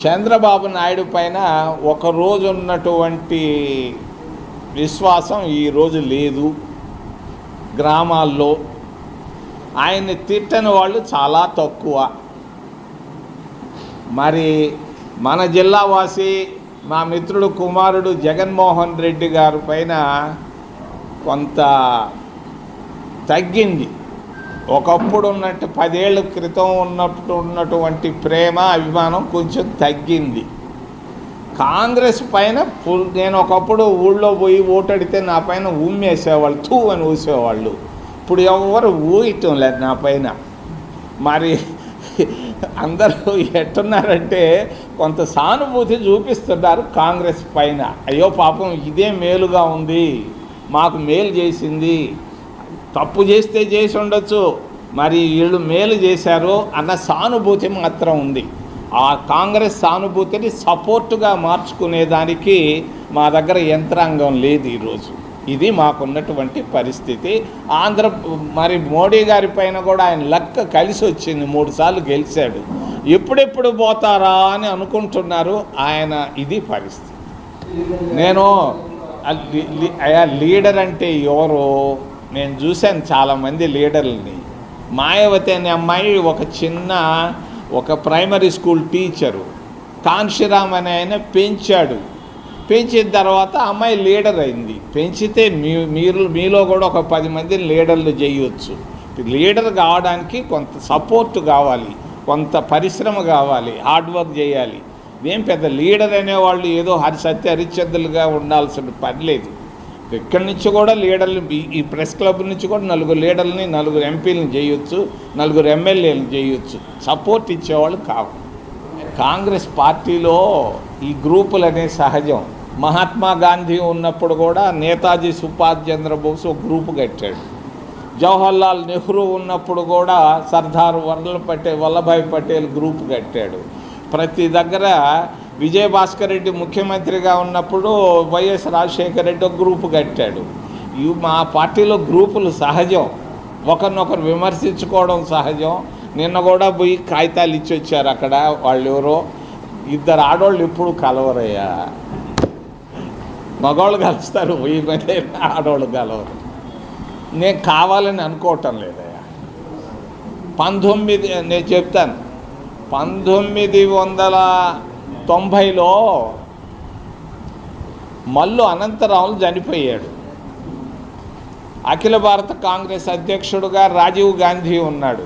చంద్రబాబు నాయుడు పైన ఒకరోజు ఉన్నటువంటి విశ్వాసం ఈరోజు లేదు. గ్రామాల్లో ఆయన్ని తిట్టని వాళ్ళు చాలా తక్కువ. మరి మన జిల్లా వాసి మా మిత్రుడు కుమారుడు జగన్మోహన్ రెడ్డి గారి పైన కొంత తగ్గింది. ఒకప్పుడు ఉన్నట్టు పదేళ్ళ క్రితం ఉన్నట్టు ఉన్నటువంటి ప్రేమ అభిమానం కొంచెం తగ్గింది. కాంగ్రెస్ పైన నేను ఒకప్పుడు ఊళ్ళో పోయి ఓటడితే నా పైన ఉమ్మేసేవాళ్ళు తూ అని ఊసేవాళ్ళు. ఇప్పుడు ఎవరు ఊయటం లేదు నా పైన. మరి అందరూ ఎట్టున్నారంటే కొంత సానుభూతి చూపిస్తున్నారు కాంగ్రెస్ పైన. అయ్యో పాపం ఇదే మేలుగా ఉంది మాకు మేలు చేసింది. తప్పు చేస్తే చేసి ఉండొచ్చు మరి వీళ్ళు మేలు చేశారు అన్న సానుభూతి మాత్రం ఉంది. ఆ కాంగ్రెస్ సానుభూతిని సపోర్టుగా మార్చుకునేదానికి మా దగ్గర యంత్రాంగం లేదు ఈరోజు. ఇది మాకున్నటువంటి పరిస్థితి. ఆంధ్ర మరి మోడీ గారి పైన కూడా ఆయన లక్క కలిసి వచ్చింది మూడుసార్లు గెలిచాడు. ఎప్పుడెప్పుడు పోతారా అని అనుకుంటున్నారు ఆయన ఇది పరిస్థితి. నేను లీ- అయ్యా లీడర్ అంటే ఎవరు? నేను చూశాను చాలామంది లీడర్లని. మాయావతి అనే అమ్మాయి ఒక చిన్న ఒక ప్రైమరీ స్కూల్ టీచరు. కాంశీరామ్ అనే ఆయన పెంచాడు. పెంచిన తర్వాత అమ్మాయి లీడర్ అయింది. పెంచితే మీ మీరు మీలో కూడా ఒక పది మందిని లీడర్లు చేయొచ్చు. లీడర్ కావడానికి కొంత సపోర్ట్ కావాలి కొంత పరిశ్రమ కావాలి హార్డ్ వర్క్ చేయాలి. ఇదేం పెద్ద లీడర్ అనేవాళ్ళు ఏదో హరి సత్య హరిశ్చంద్రులుగా ఉండాల్సిన పని లేదు. ఇక్కడి నుంచి కూడా లీడర్లు ఈ- ప్రెస్ క్లబ్ నుంచి కూడా నలుగురు లీడర్లని నలుగురు ఎంపీలను చేయొచ్చు నలుగురు ఎమ్మెల్యేలను చేయొచ్చు సపోర్ట్ ఇచ్చేవాళ్ళు కావు. కాంగ్రెస్ పార్టీలో ఈ గ్రూపులు అనే సహజం. మహాత్మా గాంధీ ఉన్నప్పుడు కూడా నేతాజీ సుభాష్ చంద్రబోస్ ఒక గ్రూపు కట్టాడు. జవహర్లాల్ నెహ్రూ ఉన్నప్పుడు కూడా సర్దార్ వల్లభ పటేల్ వల్లభాయ్ పటేల్ గ్రూప్ కట్టాడు. ప్రతి దగ్గర విజయభాస్కర్ రెడ్డి ముఖ్యమంత్రిగా ఉన్నప్పుడు వైఎస్ రాజశేఖర రెడ్డి ఒక గ్రూపు కట్టాడు. ఇవి మా పార్టీలో గ్రూపులు సహజం. ఒకరినొకరు విమర్శించుకోవడం సహజం. నిన్న కూడా పోయి కాగితాలు ఇచ్చి వచ్చారు అక్కడ వాళ్ళు ఎవరో. ఇద్దరు ఆడవాళ్ళు ఎప్పుడు కలవరయ్యా. మగవాళ్ళు కలుస్తారు పోయి మధ్య ఆడవాళ్ళు కలవరు. నేను కావాలని అనుకోవటం లేదయ్యా. పంతొమ్మిది నేను చెప్తాను. పంతొమ్మిది వందల తొంభైలో మల్లు అనంతరావులు చనిపోయాడు. అఖిల భారత కాంగ్రెస్ అధ్యక్షుడుగా రాజీవ్ గాంధీ ఉన్నాడు.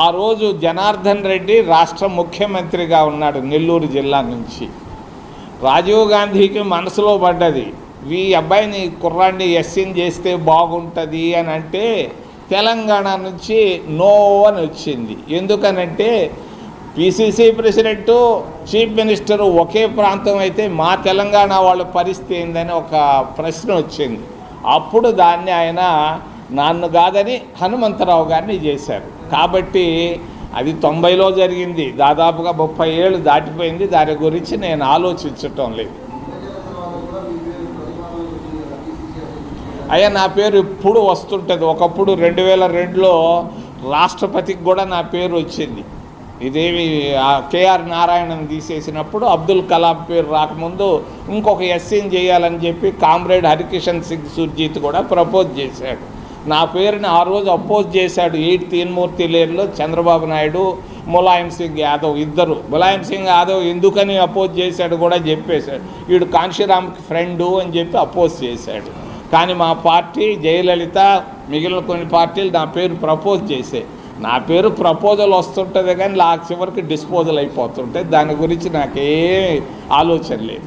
ఆ రోజు జనార్దన్ రెడ్డి రాష్ట్ర ముఖ్యమంత్రిగా ఉన్నాడు నెల్లూరు జిల్లా నుంచి. రాజీవ్ గాంధీకి మనసులో పడ్డది ఈ అబ్బాయిని కుర్రాన్ని ఎస్సీని చేస్తే బాగుంటుంది అని అంటే తెలంగాణ నుంచి నో అని వచ్చింది. ఎందుకనంటే పిసిసి ప్రెసిడెంటు చీఫ్ మినిస్టరు ఒకే ప్రాంతం అయితే మా తెలంగాణ వాళ్ళ పరిస్థితి ఏందని ఒక ప్రశ్న వచ్చింది. అప్పుడు దాన్ని ఆయన నన్ను కాదని హనుమంతరావు గారిని చేశారు. కాబట్టి అది తొంభైలో జరిగింది. దాదాపుగా ముప్పై ఏళ్ళు దాటిపోయింది. దాని గురించి నేను ఆలోచించటం లేదు. అయ్యా నా పేరు ఇప్పుడు వస్తుంటుంది. ఒకప్పుడు రెండు వేల రెండులో రాష్ట్రపతికి కూడా నా పేరు వచ్చింది. ఇదేమి కేఆర్ నారాయణను తీసేసినప్పుడు అబ్దుల్ కలాం పేరు రాకముందు ఇంకొక ఎస్సీని చేయాలని చెప్పి కామ్రేడ్ హరికిషన్ సింగ్ సుర్జీత్ కూడా ప్రపోజ్ చేశాడు. నా పేరుని ఆ రోజు అపోజ్ చేశాడు ఎయిట్ తీన్మూర్తి లేన్లో చంద్రబాబు నాయుడు ములాయం సింగ్ యాదవ్ ఇద్దరు. ములాయం సింగ్ యాదవ్ ఎందుకని అపోజ్ చేశాడు కూడా చెప్పేశాడు. వీడు కాంశీరామ్కి ఫ్రెండు అని చెప్పి అపోజ్ చేశాడు. కానీ మా పార్టీ జయలలిత మిగిలిన కొన్ని పార్టీలు నా పేరు ప్రపోజ్ చేసాయి నా పేరు ప్రపోజల్ వస్తుంటుంది కానీ నా చివరికి డిస్పోజల్ అయిపోతుంటే దాని గురించి నాకే ఆలోచన లేదు.